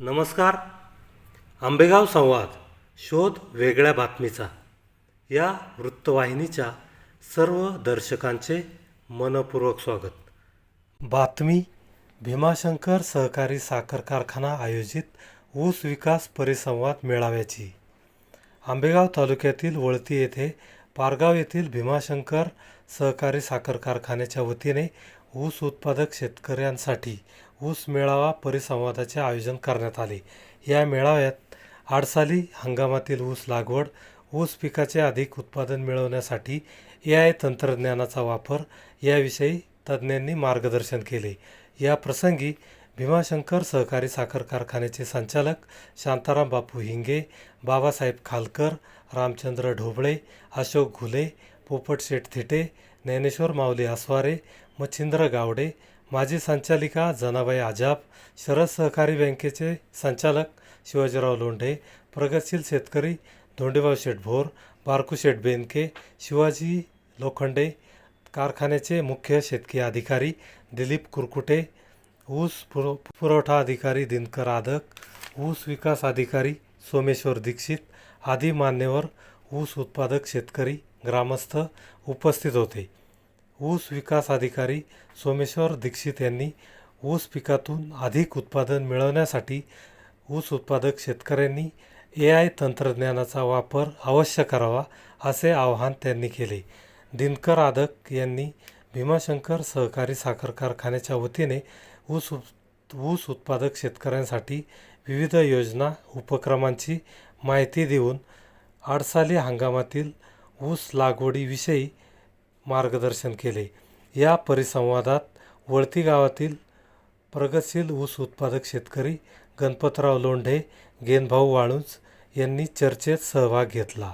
नमस्कार. आंबेगाव संवाद शोध वेगळ्या बातमीचा. या वृत्तवाहिनीच्या सर्व दर्शकांचे मनपूर्वक स्वागत. बातमी भीमाशंकर सहकारी साखर कारखाना आयोजित ऊस विकास परिसंवाद मेळाव्याची. आंबेगाव तालुक्यातील वळती येथे पारगाव येथील भीमाशंकर सहकारी साखर कारखान्याच्या वतीने ऊस उत्पादक शेतकऱ्यांसाठी ऊस मेळावा परिसंवादाचे आयोजन करण्यात आले. या मेळाव्यात आडसाली हंगामातील ऊस लागवड ऊस पिकाचे अधिक उत्पादन मिळवण्यासाठी ए आय तंत्रज्ञानाचा वापर याविषयी तज्ज्ञांनी मार्गदर्शन केले. या प्रसंगी भीमाशंकर सहकारी साखर कारखान्याचे संचालक शांताराम बापू हिंगे बाबासाहेब खालकर रामचंद्र ढोबळे अशोक घुले पोपट शेठ थिटे ज्ञानेश्वर माऊली आसवारे मच्छिंद्र गावडे माजी संचालिका जनाबाई आजाब शरद सहकारी बँकेचे संचालक शिवाजीराव लोंढे प्रगतशील शेतकरी धोंडेबाव शेठ भोर बारकू शेठ बेनके शिवाजी लोखंडे कारखान्याचे मुख्य शेतकी अधिकारी दिलीप कुरकुटे ऊस पुर पुरवठा अधिकारी दिनकर आदक ऊस विकास अधिकारी सोमेश्वर दीक्षित आदी मान्यवर ऊस उत्पादक शेतकरी ग्रामस्थ उपस्थित होते. ऊस विकास अधिकारी सोमेश्वर दीक्षित यांनी ऊस पिकातून अधिक उत्पादन मिळवण्यासाठी ऊस उत्पादक शेतकऱ्यांनी ए आय तंत्रज्ञानाचा वापर अवश्य करावा असे आवाहन त्यांनी केले. दिनकर आदक यांनी भीमाशंकर सहकारी साखर कारखान्याच्या वतीने ऊस ऊस उत्पादक शेतकऱ्यांसाठी विविध योजना उपक्रमांची माहिती देऊन आडसाली हंगामातील ऊस लागवडीविषयी मार्गदर्शन केले. या परिसंवादात वळती गावातील प्रगतशील ऊस उत्पादक शेतकरी गणपतराव लोंढे गेनभाऊ वाळुंज यांनी चर्चेत सहभाग घेतला.